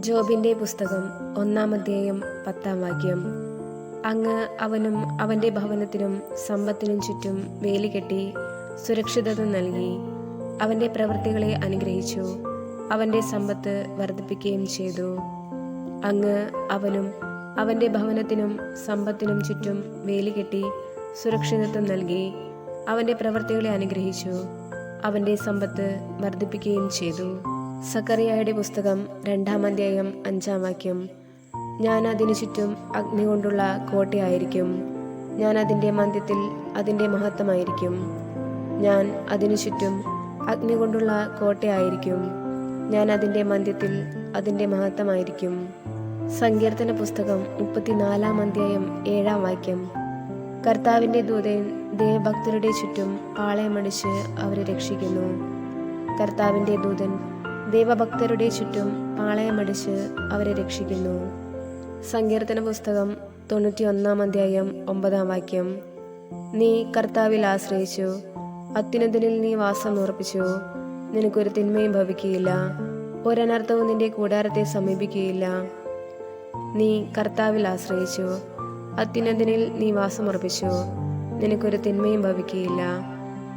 ജോബിന്റെ പുസ്തകം ഒന്നാം അധ്യായം പത്താം വാക്യം. അങ്ങ് അവനും അവന്റെ ഭവനത്തിനും സമ്പത്തിനും ചുറ്റും വേലി കെട്ടി സുരക്ഷിതത്വം നൽകി. അവന്റെ പ്രവൃത്തികളെ അനുഗ്രഹിച്ചു. അവന്റെ സമ്പത്ത് വർദ്ധിപ്പിക്കുകയും ചെയ്തു. അങ്ങ് അവനും അവന്റെ ഭവനത്തിനും സമ്പത്തിനും ചുറ്റും വേലി കെട്ടി സുരക്ഷിതത്വം നൽകി. അവന്റെ പ്രവൃത്തികളെ അനുഗ്രഹിച്ചു. അവന്റെ സമ്പത്ത് വർദ്ധിപ്പിക്കുകയും ചെയ്തു. സക്കറിയായുടെ പുസ്തകം രണ്ടാം അധ്യായം അഞ്ചാം വാക്യം. ഞാൻ അതിനു ചുറ്റും അഗ്നി കൊണ്ടുള്ള കോട്ടയായിരിക്കും. ഞാൻ അതിന്റെ മന്ദ്യത്തിൽ അതിന്റെ മഹത്വമായിരിക്കും. ഞാൻ അതിനു ചുറ്റും അഗ്നി കൊണ്ടുള്ള കോട്ടയായിരിക്കും. ഞാൻ അതിന്റെ മന്ദ്യത്തിൽ അതിന്റെ മഹത്വമായിരിക്കും. സങ്കീർത്തന പുസ്തകം മുപ്പത്തിനാലാം അധ്യായം ഏഴാം വാക്യം. കർത്താവിന്റെ ദൂതൻ ദേവഭക്തരുടെ ചുറ്റും പാളയമടിച്ച് അവരെ രക്ഷിക്കുന്നു. കർത്താവിന്റെ ദൂതൻ ദൈവഭക്തരുടെ ചുറ്റും പാളയമടിച്ച് അവരെ രക്ഷിക്കുന്നു. സങ്കീർത്തന പുസ്തകം തൊണ്ണൂറ്റി ഒന്നാം അധ്യായം ഒമ്പതാം വാക്യം. നീ കർത്താവിൽ ആശ്രയിച്ചു അത്യുന്നതനിൽ നീ വാസം ഉറപ്പിച്ചു നിനക്കൊരു തിന്മയും ഭവിക്കുകയില്ല ഒരനർത്ഥവും നിന്റെ കൂടാരത്തെ സമീപിക്കുകയില്ല. നീ കർത്താവിൽ ആശ്രയിച്ചു അത്യുന്നതനിൽ നീ വാസം വാസമുറപ്പിച്ചു നിനക്കൊരു തിന്മയും ഭവിക്കുകയില്ല.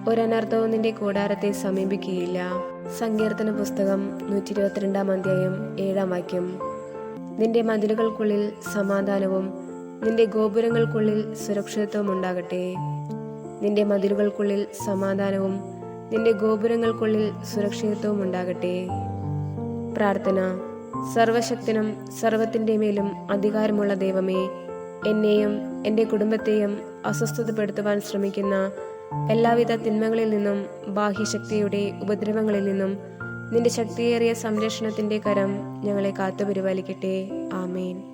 ഒരനർത്ഥവും നിന്റെ കൂടാരത്തെ സമീപിക്കുകയില്ല. സങ്കീർത്തന പുസ്തകം നൂറ്റി ഇരുപത്തിരണ്ടാം അധ്യായം ഏഴാം വാക്യം. നിന്റെ മതിലുകൾക്കുള്ളിൽ സമാധാനവും നിന്റെ ഗോപുരങ്ങൾക്കുള്ളിൽ സുരക്ഷിതത്വവും ഉണ്ടാകട്ടെ. നിന്റെ മതിലുകൾക്കുള്ളിൽ സമാധാനവും നിന്റെ ഗോപുരങ്ങൾക്കുള്ളിൽ സുരക്ഷിതത്വവും ഉണ്ടാകട്ടെ. പ്രാർത്ഥന. സർവശക്തനും സർവത്തിന്റെ മേലും അധികാരമുള്ള ദൈവമേ എന്നെയും എന്റെ കുടുംബത്തെയും അസ്വസ്ഥതപ്പെടുത്തുവാൻ ശ്രമിക്കുന്ന എല്ലാവിധ തിന്മകളിൽ നിന്നും ബാഹ്യശക്തിയുടെ ഉപദ്രവങ്ങളിൽ നിന്നും നിന്റെ ശക്തിയേറിയ സംരക്ഷണത്തിന്റെ കരം ഞങ്ങളെ കാത്തുപരിപാലിക്കട്ടെ. ആമേൻ.